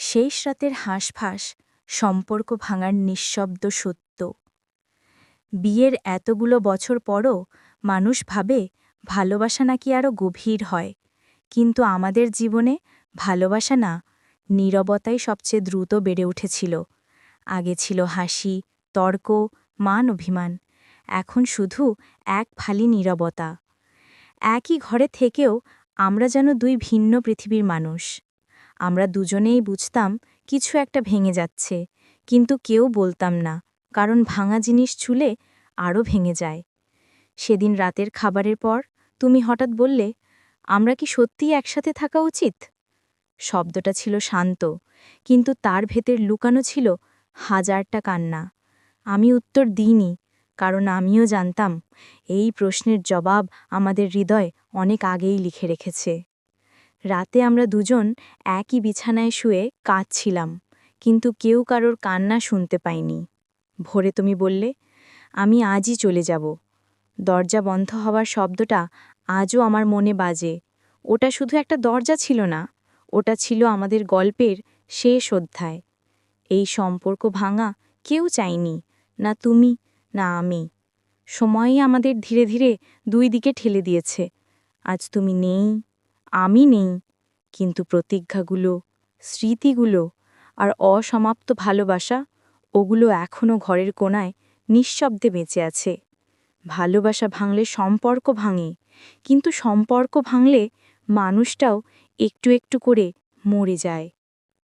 শেষ রাতের হাঁসফাঁস সম্পর্ক ভাঙার নিঃশব্দ সত্য। বিয়ের এতগুলো বছর পরও মানুষ ভাবে ভালোবাসা নাকি আরও গভীর হয়, কিন্তু আমাদের জীবনে ভালোবাসা না, নীরবতাই সবচেয়ে দ্রুত বেড়ে উঠেছিল। আগে ছিল হাসি, তর্ক, মান অভিমান, এখন শুধু এক ফালি নীরবতা। একই ঘরে থেকেও আমরা যেন দুই ভিন্ন পৃথিবীর মানুষ। আমরা দুজনেই বুঝতাম কিছু একটা ভেঙে যাচ্ছে, কিন্তু কেউ বলতাম না, কারণ ভাঙা জিনিস ছুলে আরও ভেঙে যায়। সেদিন রাতের খাবারের পর তুমি হঠাৎ বললে, আমরা কি সত্যিই একসাথে থাকা উচিত? শব্দটা ছিল শান্ত, কিন্তু তার ভেতর লুকানো ছিল হাজারটা কান্না। আমি উত্তর দিইনি, কারণ আমিও জানতাম, এই প্রশ্নের জবাব আমাদের হৃদয় অনেক আগেই লিখে রেখেছে। রাতে আমরা দুজন একই বিছানায় শুয়ে কাঁদছিলাম, কিন্তু কেউ কারোর কান্না শুনতে পাইনি। ভোরে তুমি বললে, আমি আজই চলে যাব। দরজা বন্ধ হওয়ার শব্দটা আজও আমার মনে বাজে। ওটা শুধু একটা দরজা ছিল না, ওটা ছিল আমাদের গল্পের শেষ অধ্যায়। এই সম্পর্ক ভাঙা কেউ চায়নি না তুমি, না আমি। সময়ই আমাদের ধীরে ধীরে দুই দিকে ঠেলে দিয়েছে। আজ তুমি নেই। আমি নেই। কিন্তু প্রতিজ্ঞাগুলো, স্মৃতিগুলো আর অসমাপ্ত ভালোবাসা, ওগুলো এখনও ঘরের কোনায় নিঃশব্দে বেঁচে আছে। ভালোবাসা ভাঙলে সম্পর্ক ভাঙে, কিন্তু সম্পর্ক ভাঙলে মানুষটাও একটু একটু করে মরে যায়।